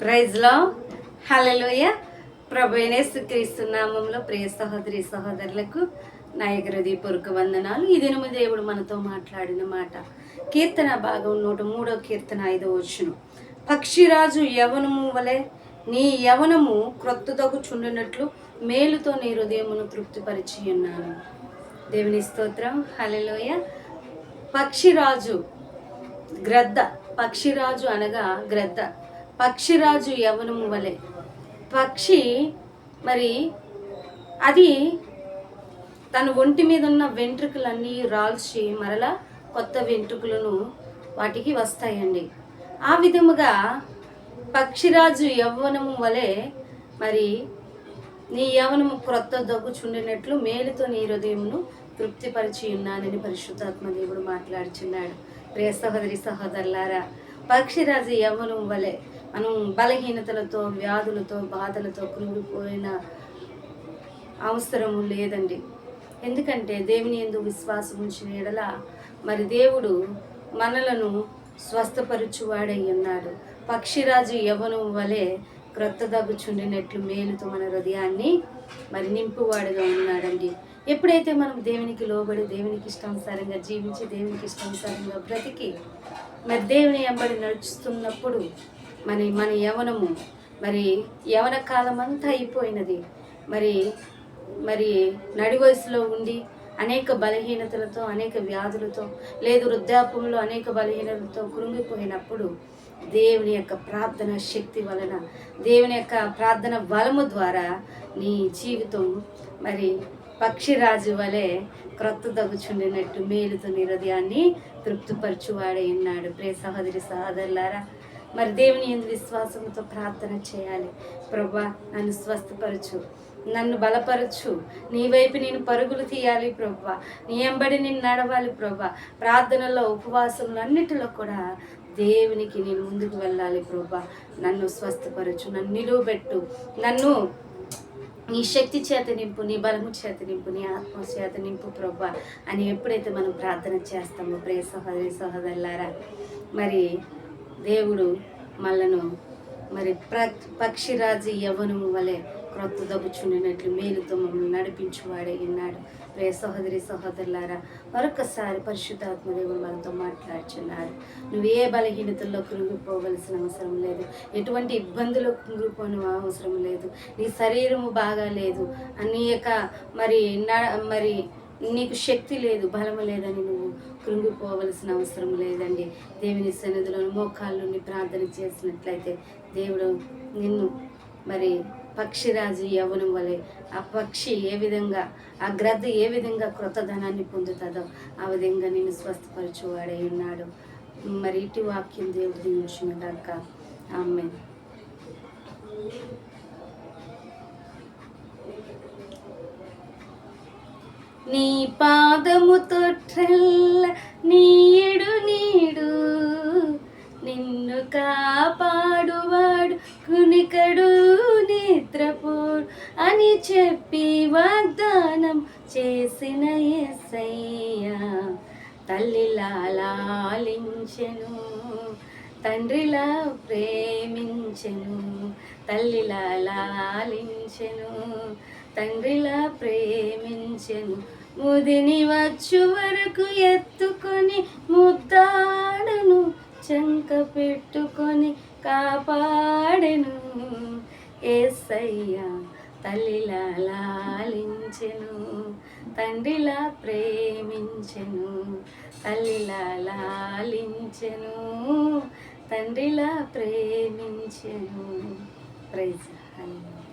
ప్రైజ్లో హలలోయ ప్రభునేసు క్రీస్తునామంలో ప్రియ సహోదరి సహోదరులకు నా హృదయపూర్వక వందనాలు. ఈ దినము దేవుడు మనతో మాట్లాడిన మాట. కీర్తన భాగం నూట మూడో కీర్తన ఐదో వచ్చును పక్షిరాజు యవనము వలె నీ యవనము క్రొత్తదగు చుండినట్లు మేలుతో నీ హృదయమును తృప్తిపరిచి ఉన్నాను. దేవుని స్తోత్రం. హలలోయ పక్షిరాజు గ్రద్ద. పక్షిరాజు అనగా గ్రద్ద. పక్షిరాజు యవనము వలె. పక్షి మరి అది తన ఒంటి మీద ఉన్న వెంట్రుకలన్నీ రాల్చి మరలా కొత్త వెంట్రుకలను వాటికి వస్తాయండి. ఆ విధముగా పక్షిరాజు యవ్వనము వలె మరి నీ యవనము క్రొత్త దగ్గుచుండినట్లు మేలుతో నీ హృదయమును తృప్తిపరిచి ఉన్నానని పరిశుద్ధాత్మ దేవుడు మాట్లాడుచున్నాడు. ప్రియ సహోదరి సహోదరులారా పక్షిరాజు యవ్వనం వలె మనం బలహీనతలతో వ్యాధులతో బాధలతో కృంగిపోయిన అవసరము లేదండి. ఎందుకంటే దేవుని ఎందు విశ్వాసం ఉంచిన ఎడల మరి దేవుడు మనలను స్వస్థపరచువాడై ఉన్నాడు. పక్షిరాజు యవ్వనం వలె క్రొత్త దగ్గుచుండినట్లు మేలుతో మన హృదయాన్ని మరి నింపువాడుగా ఉన్నాడండి. ఎప్పుడైతే మనం దేవునికి లోబడి దేవునికి ఇష్టానుసారంగా జీవించి దేవునికి ఇష్టానుసారంగా బ్రతికి మరి దేవుని ఎంబడి నడుస్తున్నప్పుడు మరి మన యవనము మరి యవన కాలం అంతా అయిపోయినది. మరి మరి నడి వయసులో ఉండి అనేక బలహీనతలతో అనేక వ్యాధులతో లేదు వృద్ధాపంలో అనేక బలహీనతలతో కృంగిపోయినప్పుడు దేవుని యొక్క ప్రార్థన శక్తి వలన దేవుని యొక్క ప్రార్థన బలము ద్వారా నీ జీవితం మరి పక్షిరాజు వలె క్రొత్త దగ్గుచుండినట్టు మేలుతో నిరదయాన్ని తృప్తిపరచువాడే ఉన్నాడు. ప్రే సహోదరి సహోదరులారా మరి దేవుని ఎందు విశ్వాసంతో ప్రార్థన చేయాలి. ప్రభా నన్ను స్వస్థపరచు. నన్ను బలపరచు. నీ వైపు నేను పరుగులు తీయాలి ప్రభా. నీ ఎంబడి నేను నడవాలి ప్రభా. ప్రార్థనలో ఉపవాసంలో అన్నిటిలో కూడా దేవునికి నేను ముందుకు వెళ్ళాలి ప్రభా. నన్ను స్వస్థపరచు. నన్ను నిలువబెట్టు. నన్ను నీ శక్తి చేత నింపు నీ బలము చేత నింపు నీ ఆత్మ చేత నింపు ప్రభా అని ఎప్పుడైతే మనం ప్రార్థన చేస్తామో ప్రే సహోదరి సహోదరులారా మరి దేవుడు మళ్ళను మరి ప్ర పక్షిరాజు యవనము వలె క్రొత్త దబ్బుచుండినట్లు మేలుతో మమ్మల్ని నడిపించువాడే ఉన్నాడు. ప్రే సహోదరి సహోదరులారా మరొకసారి పరిశుద్ధాత్మదేవుడు మనతో మాట్లాడుచున్నాడు. నువ్వు ఏ బలహీనతల్లో కృంగిపోవలసిన అవసరం లేదు. ఎటువంటి ఇబ్బందులు కృంగిపోని అవసరం లేదు. నీ శరీరము బాగా లేదు. అనేక మరి న- మరి నీకు శక్తి లేదు బలము లేదని నువ్వు కృంగిపోవలసిన అవసరం లేదండి. దేవుని సన్నిధిలో మోకాళ్ళు నుండి ప్రార్థన చేసినట్లయితే దేవుడు నిన్ను మరి పక్షిరాజు యవనం వలె. ఆ పక్షి ఏ విధంగా ఆ గ్రద్ద ఏ విధంగా కృతధనాన్ని పొందుతుందో ఆ విధంగా నేను స్వస్థపరచువాడై ఉన్నాడు. మరి ఇటు వాక్యం దేవుడు దీవించిన దాకా ఆమె నీ పాదము తొట్రెల్ల నీడు నీడు నిన్ను కాపా చెప్పి వాగ్దానం చేసిన ఎస్సయ్య తల్లిలా లాలించెను తండ్రిలా ప్రేమించెను తల్లిలా లాలించెను తండ్రిలా ప్రేమించెను. ముదిని వచ్చు వరకు ఎత్తుకొని ముద్దాడను చంక పెట్టుకొని కాపాడెను. ఏసయ్యా తల్లిలా లాలించెను తండ్రిలా ప్రేమించెను తల్లిలా లాలించెను తండ్రిలా ప్రేమించెను. ప్రైజ్ హల్లెలూయా